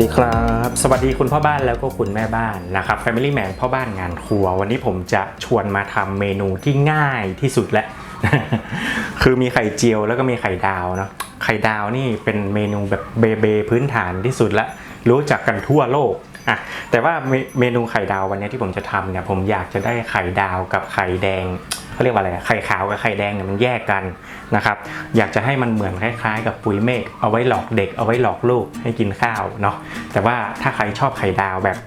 ดีครับ สวัสดีคุณพ่อบ้านแล้วก็คุณแม่บ้านนะครับ Family Man พ่อบ้านงานครัว วันนี้ผมจะชวนมาทำเมนูที่ง่ายที่สุดแหละ คือมีไข่เจียวแล้วก็มีไข่ดาวเนาะ ไข่ดาวนี่เป็นเมนูแบบเบเบพื้นฐานที่สุดละรู้จักกันทั่วโลกอะแต่ว่าเมเมนูไข่ดาววันนี้ที่ผมจะทำเนี่ยผมอยากจะได้ไข่ดาวกับไข่แดงเขาเรียกว่าอะไรไข่ขาวกับไข่แดงเนี่ยมันแยกกันนะครับ อยากจะให้มันเหมือนคล้ายๆ กับปุ๋ยเมฆเอาไว้หลอกเด็กเอาไว้หลอกลูกให้กินข้าวเนาะแต่ว่าถ้าใครชอบไข่ดาวแบบ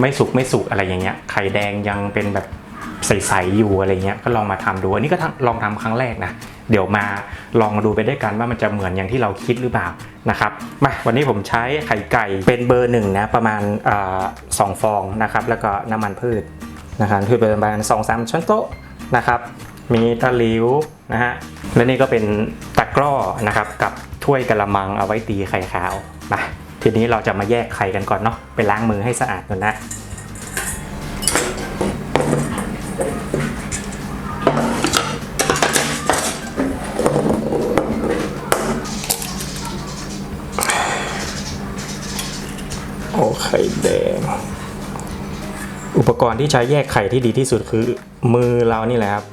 ไม่สุกไม่สุกอะไรอย่างเงี้ยไข่แดงยังเป็นแบบใสๆอยู่อะไรเงี้ยก็ลองมาทำดูอันนี้ก็ลองทำครั้งแรกนะ เดี๋ยวมาลองดูไปด้วยกันว่ามันจะเหมือนอย่างที่เราคิดหรือเปล่านะครับมาวันนี้ผมใช้ไข่ไก่เป็นเบอร์หนึ่งนะประมาณสองฟองนะครับแล้วก็น้ำมันพืชนะครับพืชประมาณสองสามช้อนโต๊ะนะครับมีตะหลิวนะฮะและนี่ก็เป็นตะกร้อนะครับกับถ้วยกระมังเอาไว้ตีไข่ขาวมาทีนี้เราจะมาแยกไข่กันก่อนเนาะไปล้างมือให้สะอาดก่อนนะ แดง อุปกรณ์ที่ใช้แยกไข่ที่ดีที่สุดคือมือเรานี่แหละครับ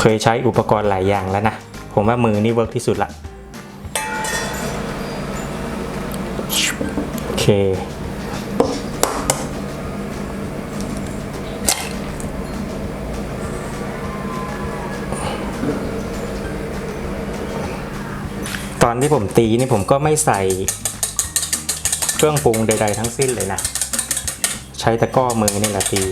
เคยใช้อุปกรณ์หลายอย่างแล้วนะ ผมว่ามือนี่เวิร์กที่สุดละโอเคตอนที่ผมตีนี่ผมก็ไม่ใส่ เครื่องปรุงใด ๆ ทั้งสิ้นเลยนะ ใช้ตะก้อมือนี่แหละตี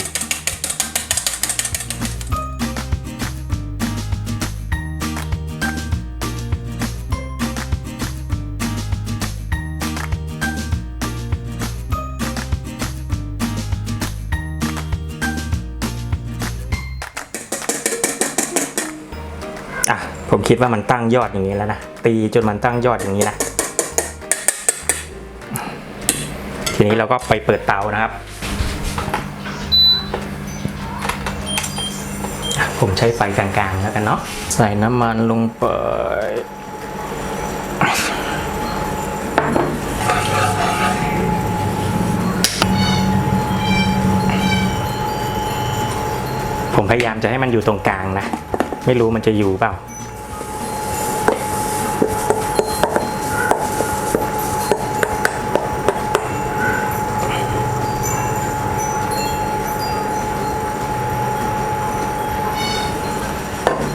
อะผมคิดว่ามันตั้งยอดอย่างนี้แล้วนะ ตีจนมันตั้งยอดอย่างนี้นะ ทีนี้เราก็ไปเปิดเตานะครับ ผมใช้ไฟกลางๆแล้วกันเนาะใส่น้ำมันลงไปผมพยายามจะให้มันอยู่ตรงกลางนะ ไม่รู้มันจะอยู่เปล่า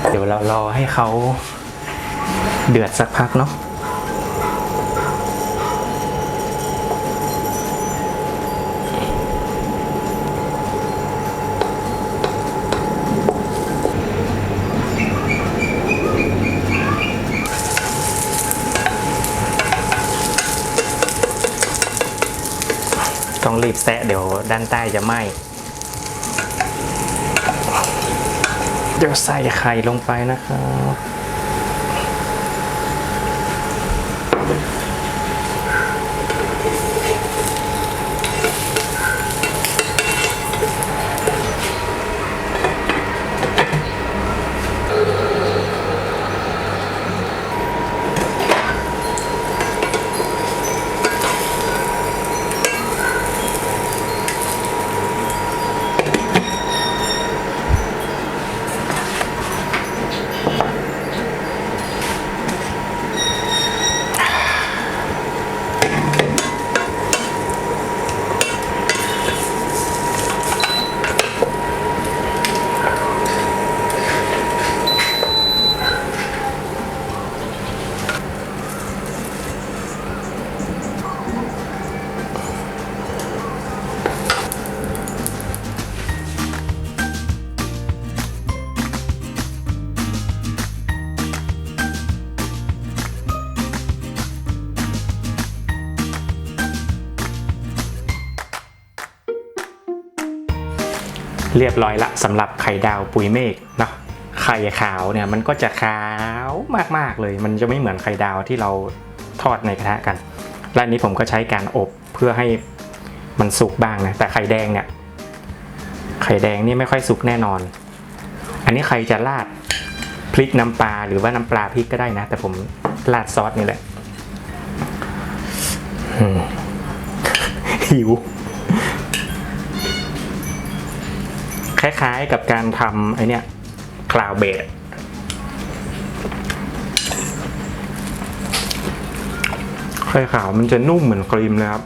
เดี๋ยวเรารอให้เขาเดือดสักพักเนาะต้องรีบแซะเดี๋ยวด้านใต้จะไหม้ เดี๋ยวใส่ไข่ลงไปนะครับ เรียบร้อยละสำหรับไข่ดาวปุยเมฆเนาะไข่ขาวเนี่ยมันก็จะขาวมากๆเลย มันจะไม่เหมือนไข่ดาวที่เราทอดในกระทะกันและนี้ผมก็ใช้การอบเพื่อให้มันสุกบ้างนะแต่ไข่แดงเนี่ยไข่แดงนี่ไม่ค่อยสุกแน่นอน อันนี้ใครจะราดพริกน้ำปลาหรือว่าน้ำปลาพริกก็ได้นะ แต่ผมราดซอสนี่แหละหิว คล้ายๆกับการทำไอเนี้ยคลาวเบดไข่ขาวมันจะนุ่มเหมือนครีมเลยครับ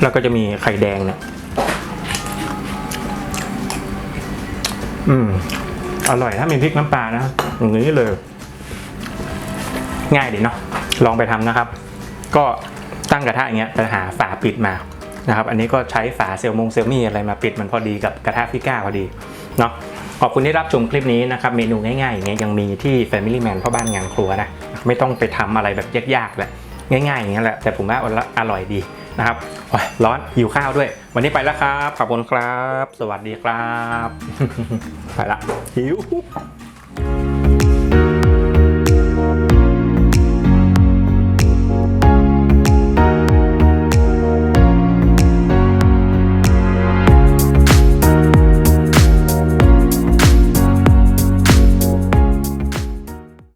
แล้วก็จะมีไข่แดงเนี่ย อืม อร่อยถ้ามีพริกน้ำปลานะอย่างนี้เลย ง่ายดีเนาะ ลองไปทำนะครับ ก็ตั้งกระทะอย่างเงี้ยแต่หาฝาปิดมา นะครับ อันนี้ก็ใช้ฝาเซลมงเซลมี่อะไรมาปิดมันพอดีกับกระทะพิก้าพอดีเนาะขอบคุณที่รับชมคลิปนี้นะครับเมนูง่ายๆอย่างเงี้ยยังมีที่ Family Man พ่อบ้านงานครัวนะไม่ต้องไปทำอะไรแบบยากๆแหละง่ายๆอย่างเงี้ยแหละแต่ผมว่าอร่อยดีนะครับร้อนหิวข้าวด้วย วันนี้ไปแล้วครับ ขอบคุณครับ สวัสดีครับ ไปละหิว